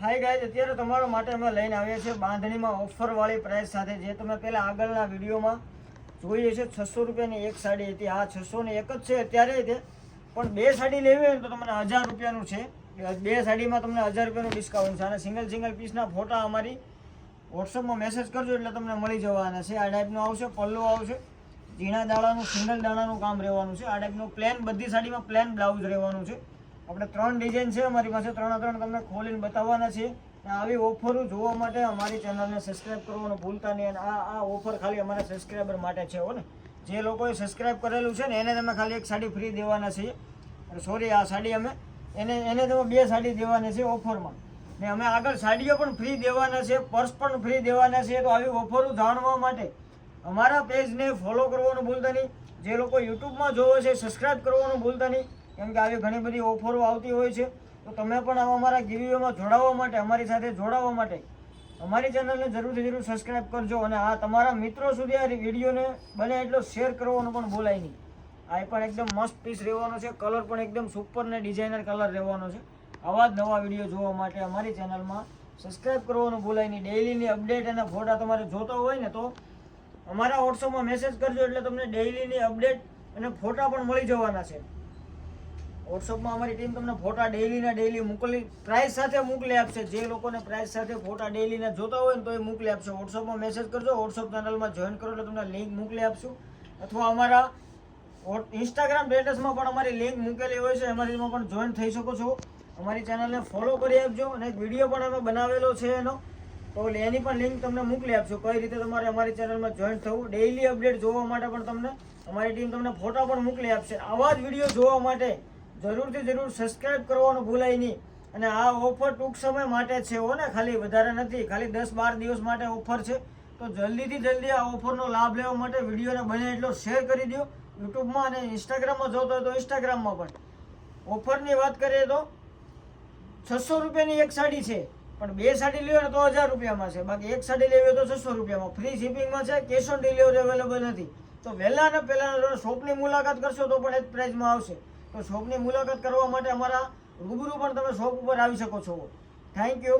Hi guys અત્યારે તમારા માટે અમે લઈને આવ્યા છીએ બાંધણીમાં ઓફરવાળી પ્રાઇસ સાથે, જે તમે પહેલાં આગળના વિડીયોમાં જોઈ હશે, છસો રૂપિયાની એક સાડી હતી. આ છસોની એક જ છે અત્યારે તે, પણ બે સાડી લેવી હોય તો તમને હજાર રૂપિયાનું છે. બે સાડીમાં તમને હજાર રૂપિયાનું ડિસ્કાઉન્ટ છે. અને સિંગલ સિંગલ પીસના ફોટા અમારી વોટ્સઅપમાં મેસેજ કરજો એટલે તમને મળી જવાના છે. આ ટાઈપનું આવશે, પલ્લો આવશે, ઝીણા દાણાનું, સિંગલ દાણાનું કામ રહેવાનું છે. આ ટાઈપનું પ્લેન બધી સાડીમાં પ્લેન બ્લાઉઝ રહેવાનું છે. આપણે ત્રણ ડિઝાઇન છે, અમારી પાસે ત્રણ ત્રણ તમને ખોલીને બતાવવાના છે. આવી ઓફરો જોવા માટે અમારી ચેનલને સબસ્ક્રાઇબ કરવાનું ભૂલતા નહીં. અને આ આ ઓફર ખાલી અમારા સબસ્ક્રાઈબર માટે છે, હો જે લોકોએ સબસ્ક્રાઇબ કરેલું છે ને, એને તમે ખાલી એક સાડી ફ્રી દેવાના છે. સોરી આ સાડી અમે એને એને તમે બે સાડી દેવાના છે ઓફરમાં. ને અમે આગળ સાડીઓ પણ ફ્રી દેવાના છે પર્સ પણ ફ્રી દેવાના છે, તો આવી ઓફરો જાણવા માટે અમારા પેજને ફોલો કરવાનું ભૂલતા નહીં. જે લોકો યુટ્યુબમાં જોવે છે સબસ્ક્રાઇબ કરવાનું ભૂલતા નહીં. કેમ કે આવી ઘણી બધી ઓફરો આવતી હોય છે. તો તમે પણ આવા અમારા ગીરીઓમાં જોડાવા માટે, અમારી સાથે જોડાવા માટે અમારી ચેનલને જરૂરથી જરૂર સબસ્ક્રાઇબ કરજો અને આ તમારા મિત્રો સુધી આ વિડીયોને બને એટલો શેર કરવાનું પણ ભૂલાય નહીં. આ પણ એકદમ મસ્ત પીસ રહેવાનો છે કલર પણ એકદમ સુપર ને ડિઝાઇનર કલર રહેવાનો છે. આવા જ નવા વીડિયો જોવા માટે અમારી ચેનલમાં સબસ્ક્રાઇબ કરવાનું ભૂલાય નહીં. ડેઈલીની અપડેટ અને ફોટા તમારે જોતો હોય ને તો અમારા વોટ્સઅપમાં મેસેજ કરજો એટલે તમને ડેઇલીની અપડેટ અને ફોટા પણ મળી જવાના છે. વોટ્સઅપમાં અમારી ટીમ તમને ફોટા ડેઈલીના ડેલી મોકલી પ્રાઇસ સાથે મોકલી આપશે. જે લોકોને પ્રાઇસ સાથે ફોટા ડેઈલીના જોતા હોય ને તો એ મોકલી આપશે. વોટ્સઅપમાં મેસેજ કરજો વોટ્સઅપ ચેનલમાં જોઈન કરો એટલે તમને લિંક મોકલી આપશું. અથવા અમારા ઇન્સ્ટાગ્રામ સ્ટેટસમાં પણ અમારી લિંક મૂકેલી હોય છે. અમારીમાં પણ જોઈન થઈ શકો છો. અમારી ચેનલને ફોલો કરી આપજો અને એક વીડિયો પણ અમે બનાવેલો છે એનો. તો એની પણ લિંક તમને મોકલી આપશું કઈ રીતે તમારે અમારી ચેનલમાં જોઈન થવું ડેઇલી અપડેટ જોવા માટે પણ તમને, અમારી ટીમ તમને ફોટા પણ મોકલી આપશે. આવા જ વીડિયો જોવા માટે જરૂરથી જરૂર સબસ્ક્રાઈબ કરવાનું ભૂલાય નહીં. અને આ ઓફર ટૂંક સમય માટે છે હો ને? ખાલી વધારે નથી. ખાલી દસ બાર દિવસ માટે ઓફર છે. તો જલ્દીથી જલ્દી આ ઓફરનો લાભ લેવા માટે વિડીયોને બને એટલો શેર કરી દો યુટ્યુબમાં અને ઇન્સ્ટાગ્રામમાં જોતો હોય તો ઇન્સ્ટાગ્રામમાં પણ. ઓફરની વાત કરીએ તો છસો રૂપિયાની એક સાડી છે. પણ બે સાડી લેવો ને તો હજાર રૂપિયામાં છે. બાકી એક સાડી લેવી હોય તો છસો રૂપિયામાં. ફ્રી શિપિંગમાં છે કેશ ઓન ડિલિવરી અવેલેબલ નથી. તો વહેલા ને પહેલાં શોપની મુલાકાત કરશો તો પણ એ જ પ્રાઇઝમાં આવશે. તો શોપની મુલાકાત કરવા માટે અમારા રૂબરૂ પણ તમે શોપ ઉપર આવી શકો છો. Thank you